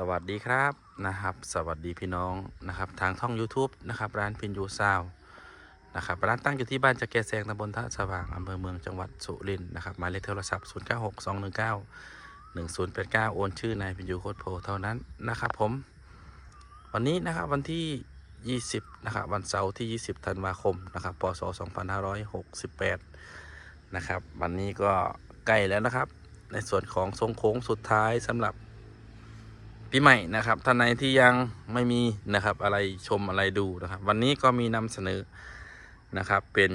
สวัสดีครับนะครับ สวัสดีพี่น้องนะครับ ทางช่อง YouTube นะครับ ร้านพินยูซาวนะครับร้านตั้งอยู่ที่บ้านจะแกแซงตำบลท่าสว่างอำเภอเมืองจังหวัดสุรินทร์นะครับหมายเลขโทรศัพท์ 0 9 6 2 1 9 1 0 8 9 โอนชื่อนายพินยูโคตรโพเท่านั้นนะครับผม วันนี้นะครับวันที่ 20นะครับวันเสาร์ที่ 20ธันวาคมนะครับพศ2568นะครับวันนี้ก็ใกล้แล้วนะครับ ในส่วนของทรงโค้งสุดท้ายสำหรับ ปีใหม่นะครับท่านไหนที่ยังไม่มีนะครับอะไรชมอะไรดูนะครับ วันนี้ก็มีนำเสนอนะครับ เป็น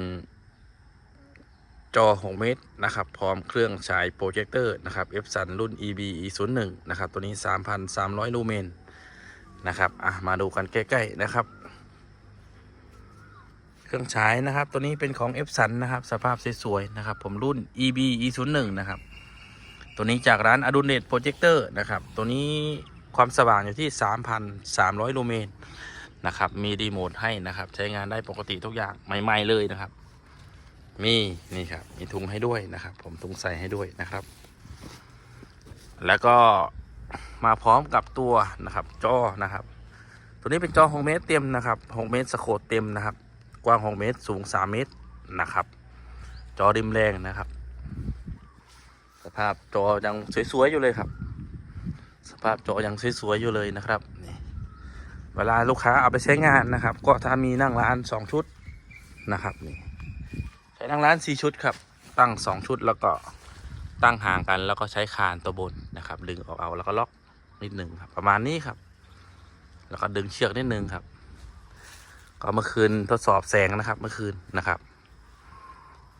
จอ 6 เมตรนะครับ พร้อมเครื่องฉายโปรเจคเตอร์นะครับ Epson รุ่น EB E01 นะครับ ตัวนี้ 3,300 ลูเมนนะครับอะมาดูกันใกล้ๆนะครับ เครื่องฉายนะครับ ตัวนี้เป็นของ Epson นะครับ สภาพสวยๆนะครับ ผมรุ่น EB E01 นะครับ ตัวนี้จากร้านอดุลเนตโปรเจคเตอร์นะครับ ตัวนี้ ความสว่างอยู่ที่ 3,300 ลูเมนนะครับ มีรีโมทให้นะครับ ใช้งานได้ปกติทุกอย่างใหม่ ๆ เลยนะครับ มีนี่ครับ มีถุงให้ด้วยนะครับ ผมถุงใส่ให้ด้วยนะครับ แล้วก็มาพร้อมกับตัวนะครับจอนะครับ ตัวนี้เป็นจอ 6 เมตรเต็มนะครับ 6 เมตรสโคดเต็มนะครับ กว้าง 6 เมตร สูง 3 เมตรนะครับ จอริมแรงนะครับ สภาพจอยังสวยๆอยู่เลยครับ สภาพจอยังสวยๆอยู่เลยนะครับนี่เวลาลูกค้าเอาไปใช้งานนะครับ ก็ถ้ามีนั่งร้านสองชุดนะครับนี่ใช้นั่งร้านสี่ชุดครับ ตั้งสองชุดแล้วก็ตั้งห่างกันแล้วก็ใช้คานตัวบนนะครับ ดึงออกเอาแล้วก็ล็อกนิดหนึ่งครับ ประมาณนี้ครับ แล้วก็ดึงเชือกนิดนึงครับ ก็เมื่อคืนทดสอบแสงนะครับ เมื่อคืนนะครับ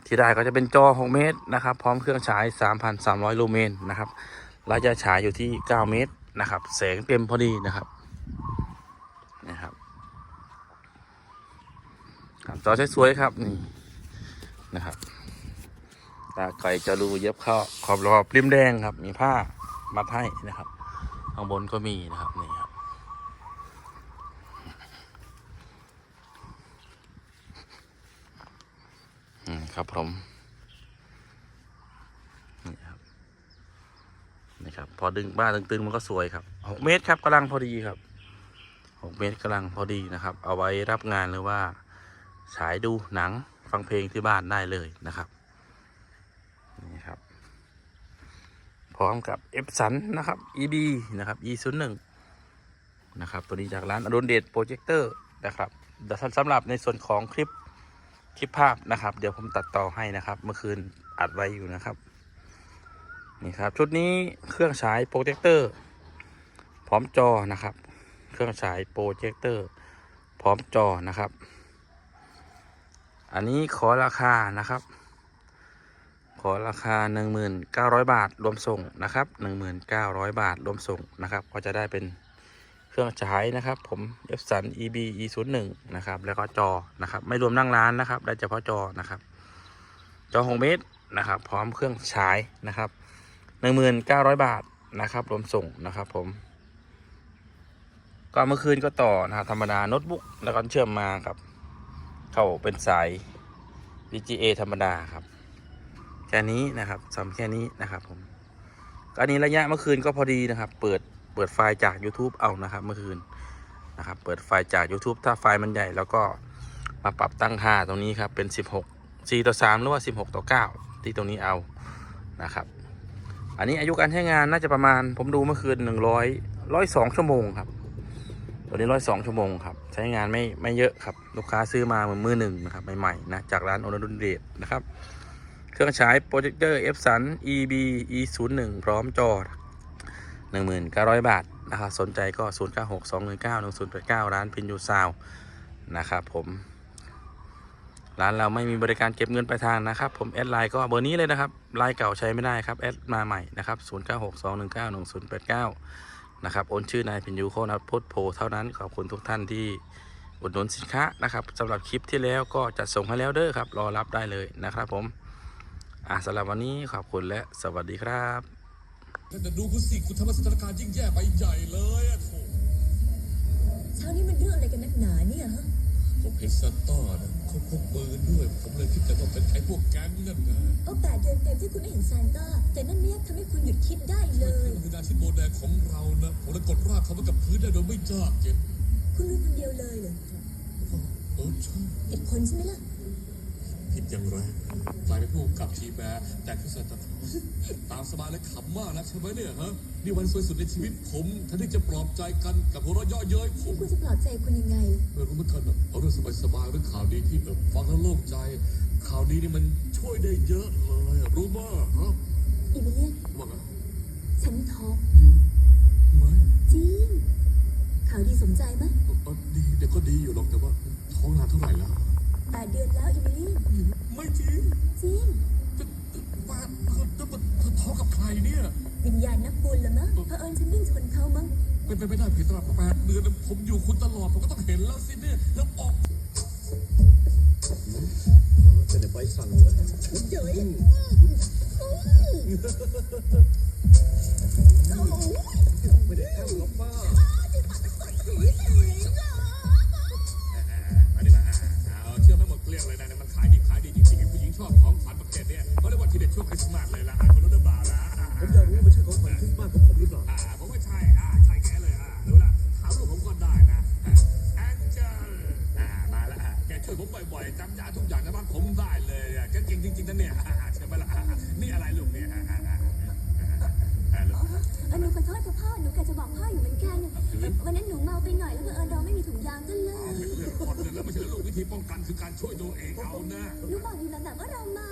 ที่ได้ก็จะเป็นจอ 6 เมตรนะครับ พร้อมเครื่องฉาย 3,300 ลูเมนนะครับ ระยะฉายอยู่ที่ 9 เมตรนะครับ แสงเต็มพอดีนะครับนะครับครับจอสวยๆครับนี่นะครับตาไก่จะรูเย็บเข้าขอบรอบริมแดงครับ มีผ้ามัดให้นะครับ ข้างบนก็มีนะครับนี่ครับอืมครับผมนี่ครับนี่ครับ พ อดึงบ้านตึงๆมันก็สวยครับหกเมตรครับกำลังพอดีครับหกเมตรกำลังพอดีนะครับ เอาไว้รับงานหรือว่าฉายดูหนังฟังเพลงที่บ้านได้เลยนะครับนี่ครับ พร้อมกับเอฟสันนะครับ EB นะครับ E01 นะครับตัวนี้จากร้านอรุณเดชโปรเจคเตอร์นะครับแต่สำหรับในส่วนของคลิปคลิปภาพนะครับ เดี๋ยวผมตัดต่อให้นะครับ เมื่อคืนอัดไว้อยู่นะครับ นี่ครับ ชุดนี้เครื่องฉายโปรเจคเตอร์ พร้อมจอนะครับ เครื่องฉายโปรเจคเตอร์ พร้อมจอนะครับ อันนี้ขอราคานะครับ ขอราคา 1,900 บาทรวมส่งนะครับ 1,900 บาทรวมส่งนะครับ ก็จะได้เป็นเครื่องฉายนะครับ ผม Epson EB E01 นะครับ แล้วก็จอนะครับ ไม่รวมนั่งร้านนะครับ ได้เฉพาะจอนะครับ จอ6เมตรนะครับ พร้อมเครื่องฉายนะครับ 1,900บาทนะครับรวมส่งนะครับผม ก็เมื่อคืนก็ต่อนะครับธรรมดาโน้ตบุ๊กแล้วก็เชื่อมมากับ เข้าเป็นสาย VGA ธรรมดาครับ แค่นี้นะครับสำแค่นี้นะครับผมก็อันนี้ระยะเมื่อคืนก็พอดีนะครับ เปิดเปิดไฟล์จาก YouTube เอานะครับ เมื่อคืนนะครับ เปิดไฟล์จาก YouTube ถ้าไฟล์มันใหญ่ แล้วก็มาปรับตั้งค่าตรงนี้ครับเป็น 16 4 ต่อ 3 หรือว่า 16 ต่อ 9 ที่ตรงนี้เอานะครับ อันนี้อายุการใช้งานน่าจะประมาณ ผมดูเมื่อคืน100 102ชั่วโมงครับ ตัวนี้102ชั่วโมงครับ ใช้งานไม่ไม่เยอะครับ ลูกค้าซื้อมาเหมือนมือหนึ่งนะครับใหม่ๆนะจากร้านโอนาดุนเดตนะครับ เครื่องฉายโปรเจคเตอร์ Epson EB E01 พร้อมจอ 1900 บาทนะครับสนใจก็ 096 219 1089 ร้านพินยูซาวนะครับผม ร้านเราไม่มีบริการเก็บเงินปลายทางนะครับ ผมแอดไลน์ก็เบอร์นี้เลยนะครับไลน์เก่าใช้ไม่ได้ครับแอดมาใหม่นะครับ096 219 1089นะครับโอนชื่อนายพินยูโคนัทพุทธโพเท่านั้นขอบคุณทุกท่านที่อุดหนุนสินค้านะครับสำหรับคลิปที่แล้วก็จัดส่งให้แล้วเด้อครับ รอรับได้เลยนะครับผมอะสำหรับวันนี้ขอบคุณและสวัสดีครับถ้าจะดูคุณสิคุณทำให้สถานการณ์ยิ่งแย่ไปใหญ่เลยอะโถเช้านี้มันเรื่องอะไรกันนักหนาเนี่ยฮะผมเห็นซานต้านะ เขาพกปืนด้วย ผมเลยคิดแต่ว่าเป็นไอ้พวกแก๊งนั่นไงเอาแปดเดือนเต็มที่คุณไม่เห็นซานต้าแต่นั่นเนี่ยทำให้คุณหยุดคิดได้เลยมันคืออาชีพโบแดงของเรานะผมเลยกดรากทำมันกับพื้นได้โดยไม่ยากเจ็บคุณรู้คนเดียวเลยเหรอโอ้ใช่ผิดคนใช่ไหมล่ะ ผิดอย่างไรกลายเป็นผู้กำกับทีแบร์แต่คือสัตว์ตามสบายและขำมากนะใช่ไหมเนี่ยฮะนี่วันสวยสุดในชีวิตผมแทนที่จะปลอบใจกันกับหัวเราะเยาะเย้ยผมคุณจะปลอบใจคุณยังไงไม่รู้เหมือนกันอะเอาเรื่องสบายๆเรื่องข่าวดีที่แบบฟังแล้วโล่งใจ ข่าวดีนี่มันช่วยได้เยอะเลยอะรู้มากฮะอิมิเลียนว่าไงฉันท้อง วิญญาณนักบุญละมั้งเผอิญฉันวิ่งชนเขามั้งเป็นไปไม่ได้ผิดตลอดแปดเดือนผมอยู่คุณตลอดผมก็ต้องเห็นแล้วสิเนี่ยแล้วออกเป็นใบสั่งเหรอเจ๋ยไม่ได้แอมหรอกป้าอั วยผมบ่อยๆจำยาทุกอย่างในบ้านผมได้เลยอะแกเก่งจริงๆนะเนี่ยใช่ไหมล่ะนี่อะไรลูกเนี่ยอ่าอ่าอ่าอ่าลูกเออหนูขอโทษค่ะพ่อ หนูกะจะบอกพ่ออยู่เหมือนกันเอ่อวันนั้นหนูเมาไปหน่อยแล้วเผอิญเราไม่มีถุงยางก็เลยเรื่องคนเลยแล้วไม่ใช่ลูกวิธีป้องกันคือการช่วยตัวเองเอานะ หนูบอกอยู่แล้วแบบว่าเราเมา